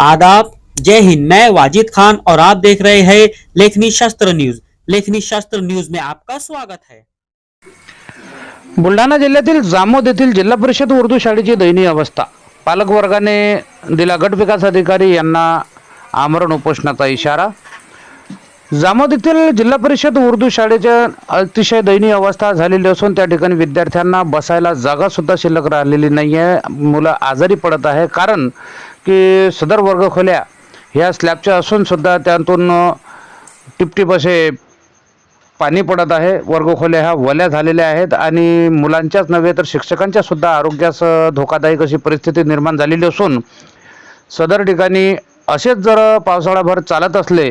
आदाब। जय हिंद। मैं वाजिद खान और आप देख रहे हैं लेखनी शास्त्र न्यूज। लेखनी शास्त्र न्यूज में आपका स्वागत है। बुलढाणा जिल्ह्यातील जामोद येथील जिल्हा परिषद उर्दू शाळेची दयनीय अवस्था. पालक वर्गाने दिला गट विकास अधिकारी यांना आमरण उपोषणाचा इशारा. जामोद येथील जिल्हा परिषद उर्दू शाळेच्या अतिशय दयनीय अवस्था झालेली असून त्या ठिकाणी विद्यार्थ्यांना बसायला जागा सुद्धा शिल्लक राहिलेली नाही आहे मुलं आजारी पडत आहे. कारण की सदर वर्गखोल्या ह्या स्लॅबच्या असून सुद्धा त्यातून टिपटिप असे पाणी पडत आहे. वर्गखोल्या ह्या वल्या झालेल्या आहेत आणि मुलांच्याच नव्हे तर शिक्षकांच्या सुद्धा आरोग्यास धोकादायक अशी परिस्थिती निर्माण झालेली असून सदर ठिकाणी असेच जर पावसाळाभर चालत असले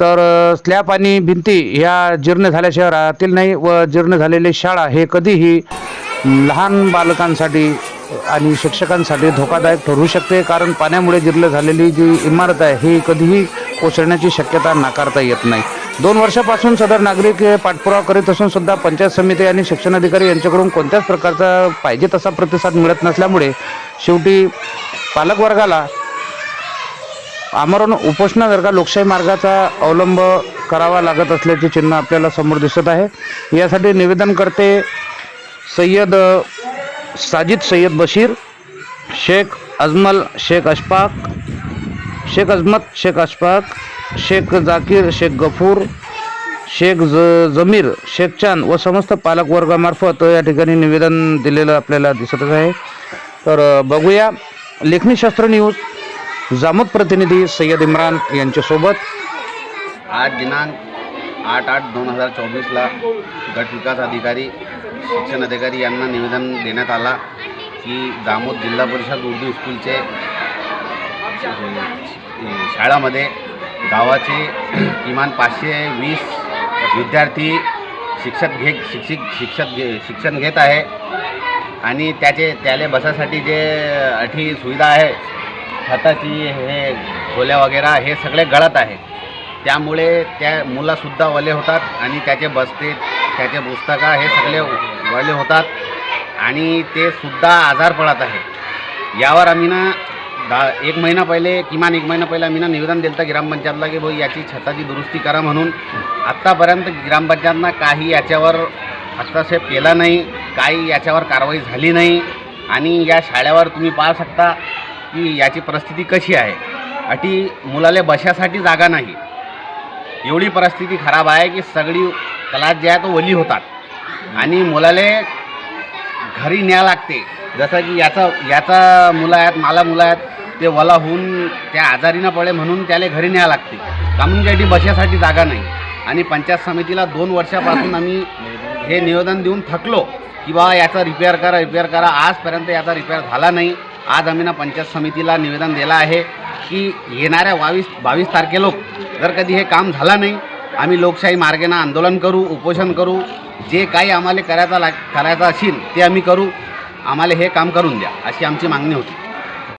तर स्लॅब आणि भिंती ह्या जीर्ण झाल्याशिवाय राहतील नाही व जीर्ण झालेली शाळा हे कधीही लहान बालकांसाठी आणि शिक्षकांसाठी धोकादायक ठरू शकते कारण पाण्यामुळे जिरलं झालेली जी इमारत आहे ही कधीही कोसळण्याची शक्यता नाकारता येत नाही. दोन वर्षापासून सदर नागरिक हे पाठपुरावा करीत असून सुद्धा पंचायत समिती आणि शिक्षण अधिकारी यांच्याकडून कोणत्याच प्रकारचा पाहिजे तसा प्रतिसाद मिळत नसल्यामुळे शेवटी पालकवर्गाला आमरण उपोषणासारखा लोकशाही मार्गाचा अवलंब करावा लागत असल्याचे चिन्ह आपल्याला समोर दिसत आहे. यासाठी निवेदन करते सय्यद साजिद सय्यद बशीर शेख अजमल शेख अशफाक शेख अजमत शेख अशफाक शेख जाकीर शेख गफूर शेख ज जमीर शेख चांद व समस्त पालकवर्गामार्फत या ठिकाणी निवेदन दिलेलं आपल्याला दिसतच आहे. तर बघूया. लेखनीशास्त्र न्यूज. जामत प्रतिनिधी सय्यद इम्रान यांच्यासोबत. आज दिनांक आठ आठ दोन हजार चोवीसला गट विकास अधिकारी शिक्षण अधिकारी यांना निवेदन देण्यात आला की दामोद जिल्हा परिषद उर्दू स्कूलचे शाळामध्ये गावाचे किमान पाचशे वीस विद्यार्थी शिक्षक घे शिक्षिक शिक्षक घे शिक्षण घेत आहे. आणि त्याचे त्याले बसासाठी जे अटी सुविधा आहे हाताची हे खोल्या वगैरे हे सगळे गळत आहे. त्यामुळे त्या मुलासुद्धा ओले होतात आणि त्याचे बसते त्याचे पुस्तकं हे सगळे वळले होतात. आणि ते सुद्धा आजार पडत आहे. यावर आम्ही ना दा एक महिना पहिले किमान एक महिना पहिले आम्ही ना निवेदन दिलं ग्रामपंचायतला की भाऊ याची छताची दुरुस्ती करा म्हणून. आत्तापर्यंत ग्रामपंचायतनं काही याच्यावर हस्तक्षेप केला नाही काही याच्यावर कारवाई झाली नाही. आणि या शाळेवर तुम्ही पाहू शकता की याची परिस्थिती कशी आहे. अटी मुलाला बशासाठी जागा नाही. एवढी परिस्थिती खराब आहे की सगळी कला जे आहे तो वली होतात. आणि मुलाले घरी न्याय लागते. जसं की याचा याचा मुलं आहेत मला मुलं आहेत ते वला होऊन त्या आजारी न पडे म्हणून त्याला घरी न्याय लागते. कामूनसाठी बशासाठी जागा नाही. आणि पंचायत समितीला दोन वर्षापासून आम्ही हे निवेदन देऊन थकलो की बाबा याचा रिपेअर करा रिपेअर करा. आजपर्यंत याचा रिपेअर झाला नाही. आज आम्ही ना पंचायत समितीला निवेदन दिलं आहे की येणाऱ्या बावीस बावीस तारखेलोक जर कधी हे काम झालं नाही आम्ही लोकशाही मार्गाने आंदोलन करू उपोषण करू. जे काही आम्हाला करायचं लाग करायचं असेल ते आम्ही करू. आम्हाला हे काम करून द्या अशी आमची मागणी होती.